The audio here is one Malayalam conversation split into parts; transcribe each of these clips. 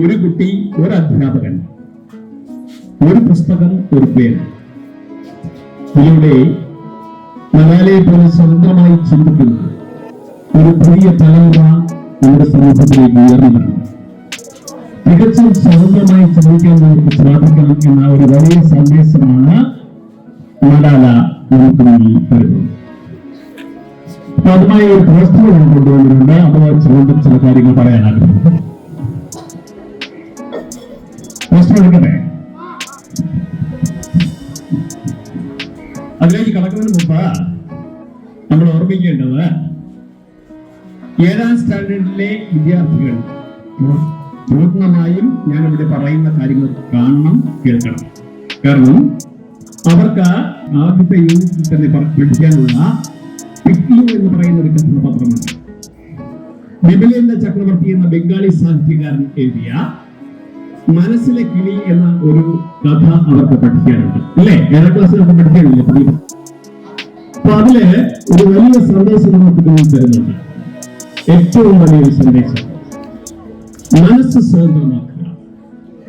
ഒരു കുട്ടി ഒരു അധ്യാപകൻ ഒരു പുസ്തകം ഒരു പേര് ഇതിലൂടെ മലയാളിയെ പോലെ സ്വതന്ത്രമായി ചിന്തിക്കുന്ന ഒരു പുതിയ തലമുറ നമ്മുടെ സമൂഹത്തിലേക്ക് ഉയർന്നതാണ്. തികച്ചും സ്വതന്ത്രമായി ചിന്തിക്കാൻ നമുക്ക് സാധിക്കണം എന്ന ഒരു വലിയ സന്ദേശമാണ് മലാല നമുക്ക് നൽകി തരുന്നത് അതുമായി ഒരു പോസ്റ്റർ ഞാൻ കൊണ്ടുവന്നിട്ടുണ്ട്. അത് വെച്ചുകൊണ്ട് ചില കാര്യങ്ങൾ പറയാൻ പോസ്റ്റർ എടുക്കട്ടെ അതിലേക്ക് കടക്കുന്നതിന് മുമ്പ് നമ്മൾ ഓർമ്മിക്കേണ്ടത് ഏഴാം സ്റ്റാൻഡേർഡിലെ വിദ്യാർത്ഥികൾ. പൂർണമായും ഞാൻ ഇവിടെ പറയുന്ന കാര്യങ്ങൾ കാണണം കേൾക്കണം. കാരണം അവർക്ക് ആദ്യത്തെ യൂണിറ്റിൽ തന്നെ പഠിക്കാനുള്ള പിക്ലു എന്ന് പറയുന്ന ഒരു കഥാപാത്രമുണ്ട് ബിബിലേന്ദ്ര ചക്രവർത്തി എന്ന ബംഗാളി സാഹിത്യകാരൻ എഴുതിയ മനസ്സിലെ കിളി എന്ന ഒരു കഥ അവർക്ക് പഠിക്കാനുണ്ട്. അല്ലേ? ഏഴാം ക്ലാസ്സിൽ അവർക്ക് പഠിക്കാനില്ലേ പുതിയ അപ്പൊ അതിൽ ഒരു വലിയ സന്ദേശം നമുക്ക് തോന്നി തരുന്നുണ്ട്. ഏറ്റവും വലിയൊരു സന്ദേശം. മനസ്സ് സ്വതന്ത്രമാക്കുക.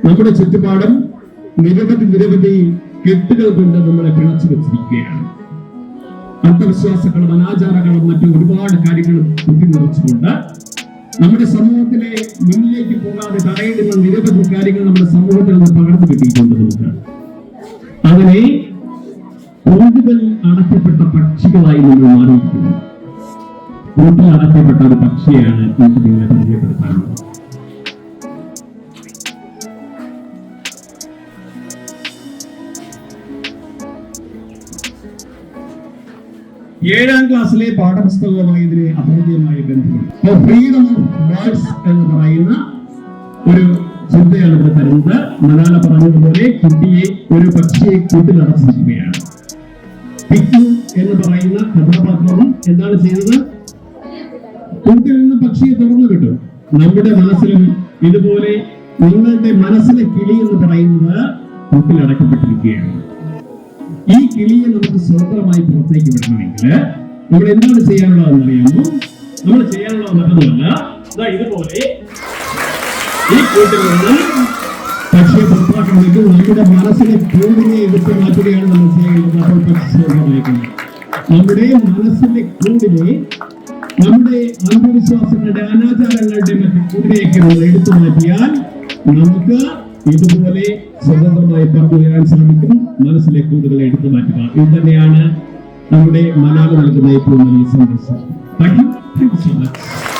നമ്മുടെ ചുറ്റുപാടും നിരവധി നിരവധി കെട്ടുകൾ കൊണ്ട് നമ്മളെ പിണച്ചു വെച്ചിരിക്കുകയാണ്. അന്ധവിശ്വാസങ്ങളും അനാചാരങ്ങളും മറ്റും ഒരുപാട് കാര്യങ്ങളും കുത്തി നിറച്ചുകൊണ്ട് നമ്മുടെ സമൂഹത്തിലെ മുന്നിലേക്ക് പോകാതെ തടയിടുന്ന നിരവധി കാര്യങ്ങൾ നമ്മുടെ സമൂഹത്തിൽ നിന്ന് പകർന്നു കിട്ടിയിട്ടുണ്ട് നമുക്ക് അങ്ങനെ കൂടുതൽ അടക്കപ്പെട്ട പക്ഷികളായി നമ്മൾ മാറിയിരിക്കുന്നു. കൂട്ടിൽ അടക്കപ്പെട്ട ഒരു പക്ഷിയാണ് എനിക്ക് നിങ്ങളെ ഏഴാം ക്ലാസ്സിലെ പാഠപുസ്തകവുമായി ഇതിന് അപരിചയമായ ബന്ധമുണ്ട് ഫ്രീഡം എന്ന് പറയുന്ന ഒരു ചിന്തയാണ് ഇവിടെ തരുന്നത്. മലാല പറഞ്ഞതുപോലെ കുട്ടിയെ ഒരു പക്ഷിയെ കൂട്ടിലടച്ചിരിക്കുകയാണ് പിക്കു എന്ന് പറയുന്ന കഥാപാത്രവും എന്താണ് ചെയ്യുന്നത്? കൂട്ടിൽ നിന്ന് പക്ഷിയെ തുറന്നു കിട്ടും നമ്മുടെ മനസ്സിലും ഇതുപോലെ നിങ്ങളുടെ മനസ്സിലെ കിളി എന്ന് പറയുന്നത് കൂട്ടിൽ അടക്കപ്പെട്ടിരിക്കുകയാണ്. ഈ കിളിയെ നമുക്ക് സ്വതന്ത്രമായി പുറത്തേക്ക് വിടണമെങ്കിൽ നമ്മൾ എന്താണ് ചെയ്യാനുള്ളതെന്ന് അറിയാമോ നമ്മൾ ചെയ്യാനുള്ളത് മറ്റൊന്നുമല്ല ഇതുപോലെ ഈ കൂട്ടിൽ നിന്ന് പക്ഷിയെ പുറത്താക്കണമെങ്കിൽ നമ്മുടെ മനസ്സിലെ കൂടിനെ എടുത്ത് മാറ്റുകയാണ് നമ്മൾ ചെയ്യേണ്ടത് അപ്പോൾ പക്ഷി നമ്മുടെ മനസ്സിലെ കൂടിനെ നമ്മുടെ അന്ധവിശ്വാസങ്ങളുടെ അനാചാരങ്ങളുടെ മറ്റു കൂടിനെയൊക്കെ നമ്മൾ എടുത്തു മാറ്റിയാൽ നമുക്ക് ഇതുപോലെ സ്വതന്ത്രമായി പറഞ്ഞു ശ്രമിക്കും. മനസ്സിലെ കൂടുതൽ എടുത്തു മാറ്റുക. ഇത് തന്നെയാണ് നമ്മുടെ മലയാളം നൽകുന്ന ഏറ്റവും വലിയ സന്ദേശം. Thank you thank you so much